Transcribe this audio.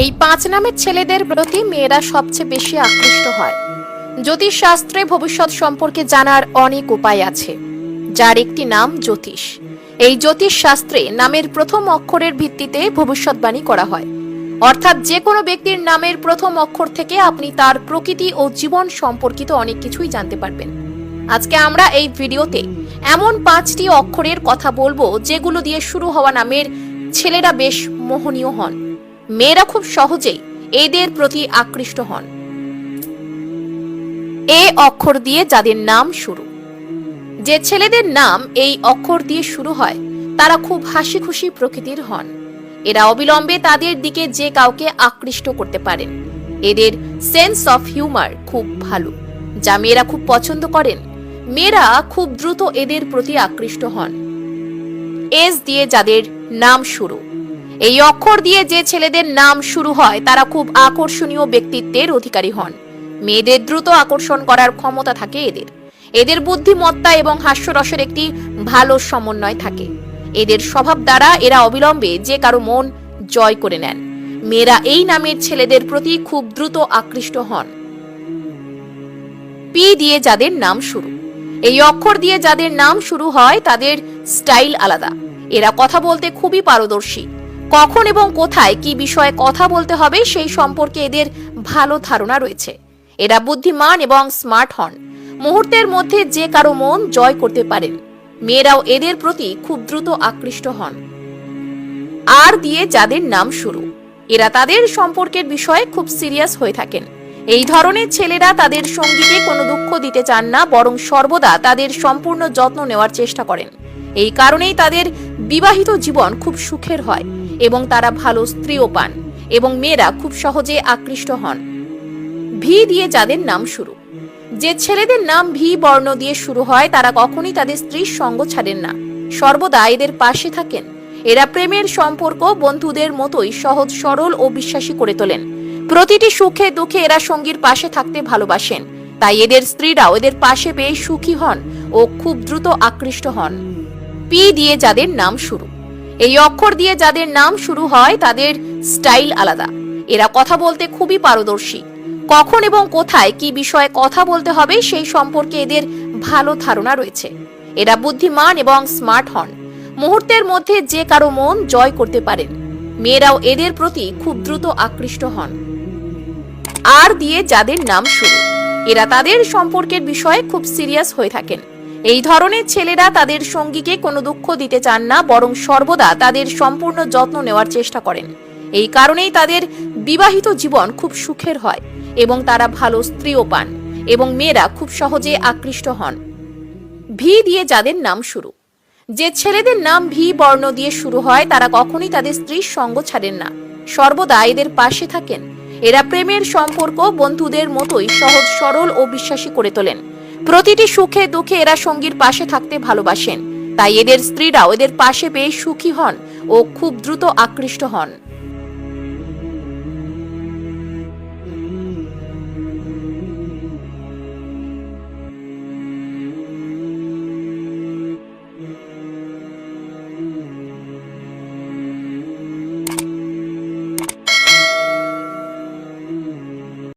এই পাঁচ নামের ছেলেদের প্রতি মেয়েরা সবচেয়ে বেশি আকৃষ্ট হয়। জ্যোতিষ শাস্ত্রে ভবিষ্যৎ সম্পর্কে জানার অনেক উপায় আছে। যার একটি নাম জ্যোতিষ। এই জ্যোতিষ শাস্ত্রে নামের প্রথম অক্ষরের ভিত্তিতে ভবিষ্যৎবাণী করা হয়। অর্থাৎ যে কোনো ব্যক্তির নামের প্রথম অক্ষর থেকে আপনি তার প্রকৃতি ও জীবন সম্পর্কিত অনেক কিছুই জানতে পারবেন। আজকে আমরা এই ভিডিওতে এমন পাঁচটি অক্ষরের কথা বলব যেগুলো দিয়ে শুরু হওয়া নামের ছেলেরা বেশ মোহনীয় হন। মেয়েরা খুব সহজেই এদের প্রতি আকৃষ্ট হন। এ অক্ষর দিয়ে যাদের নাম শুরু। যে ছেলেদের নাম এই অক্ষর দিয়ে শুরু হয়, তারা খুব হাসি খুশি প্রকৃতির হন। এরা অবিলম্বে তাদের দিকে যে কাউকে আকৃষ্ট করতে পারেন। এদের সেন্স অফ হিউমার খুব ভালো। যা মেয়েরা খুব পছন্দ করেন, মেয়েরা খুব দ্রুত এদের প্রতি আকৃষ্ট হন। এস দিয়ে যাদের নাম শুরু। এই অক্ষর দিয়ে যে ছেলেদের নাম শুরু হয়, তারা খুব আকর্ষণীয় ব্যক্তিত্বের অধিকারী হন। মেয়েদের দ্রুত আকর্ষণ করার ক্ষমতা থাকে এদের। এদের বুদ্ধিমত্তা এবং হাস্যরসের একটি ভালো সমন্বয় থাকে। এদের স্বভাব দ্বারা এরা অবিলম্বে যে কারও মন জয় করে নেন। মেয়েরা এই নামের ছেলেদের প্রতি খুব দ্রুত আকৃষ্ট হন। পি দিয়ে যাদের নাম শুরু। এই অক্ষর দিয়ে যাদের নাম শুরু হয়, তাদের স্টাইল আলাদা। এরা কথা বলতে খুবই পারদর্শী। কখন এবং কোথায় কি বিষয়ে কথা বলতে হবে সেই সম্পর্কে এদের ভালো ধারণা রয়েছে। এরা বুদ্ধিমান এবং স্মার্ট হন। মুহূর্তের মধ্যে যে কারও মন জয় করতে পারেন। মেয়েরাও এদের প্রতি খুব দ্রুত আকৃষ্ট হন। আর দিয়ে যাদের নাম শুরু। এরা তাদের সম্পর্কের বিষয়ে খুব সিরিয়াস হয়ে থাকেন। এই ধরনের ছেলেরা তাদের সঙ্গীকে কোনো দুঃখ দিতে চান না, বরং সর্বদা তাদের সম্পূর্ণ যত্ন নেওয়ার চেষ্টা করেন। এই কারণেই তাদের বিবাহিত জীবন খুব সুখের হয়। এবং তারা ভালো স্ত্রীও পান এবং মেয়েরা খুব সহজে আকৃষ্ট হন। ভি দিয়ে যাদের নাম শুরু। যে ছেলেদের নাম ভি বর্ণ দিয়ে শুরু হয়, তারা কখনই তাদের স্ত্রীর সঙ্গ ছাড়েন না। সর্বদা এদের পাশে থাকেন। এরা প্রেমের সম্পর্ক বন্ধুদের মতোই সহজ, সরল ও বিশ্বাসী করে তোলেন। প্রতিটি সুখে দুঃখে এরা সঙ্গীর পাশে থাকতে ভালোবাসেন। তাই এদের স্ত্রীরাও এদের পাশে পেয়ে সুখী হন ও খুব দ্রুত আকৃষ্ট হন। পি দিয়ে যাদের নাম শুরু। এই অক্ষর দিয়ে যাদের নাম শুরু হয়, তাদের স্টাইল আলাদা। এরা কথা বলতে খুবই পারদর্শী। কখন এবং কোথায় কি বিষয়ে কথা বলতে হবে, সেই সম্পর্কে এদের ভালো ধারণা রয়েছে। এরা বুদ্ধিমান এবং স্মার্ট হন। মুহূর্তের মধ্যে যে কারও মন জয় করতে পারেন। মেয়েরাও এদের প্রতি খুব দ্রুত আকৃষ্ট হন। আর দিয়ে যাদের নাম শুরু। এরা তাদের সম্পর্কের বিষয়ে খুব সিরিয়াস হয়ে থাকেন। এই ধরনের ছেলেরা তাদের সঙ্গীকে কোনো দুঃখ দিতে চান না, বরং সর্বদা তাদের সম্পূর্ণ যত্ন নেওয়ার চেষ্টা করেন। এই কারণেই তাদের বিবাহিত জীবন খুব সুখের হয় এবং তারা ভালো স্ত্রীও পান এবং মেয়েরা খুব সহজে আকৃষ্ট হন। ভি দিয়ে যাদের নাম শুরু। যে ছেলেদের নাম ভি বর্ণ দিয়ে শুরু হয়, তারা কখনই তাদের স্ত্রীর সঙ্গ ছাড়েন না। সর্বদা এদের পাশে থাকেন। এরা প্রেমের সম্পর্ক বন্ধুদের মতোই সহজ, সরল ও বিশ্বাসী করে তোলেন। প্রতিটি সুখে দুঃখে এরা সঙ্গীর পাশে থাকতে ভালোবাসেন। তাই এদের স্ত্রীরাও এদের পাশে পেয়ে সুখী হন ও খুব দ্রুত আকৃষ্ট হন।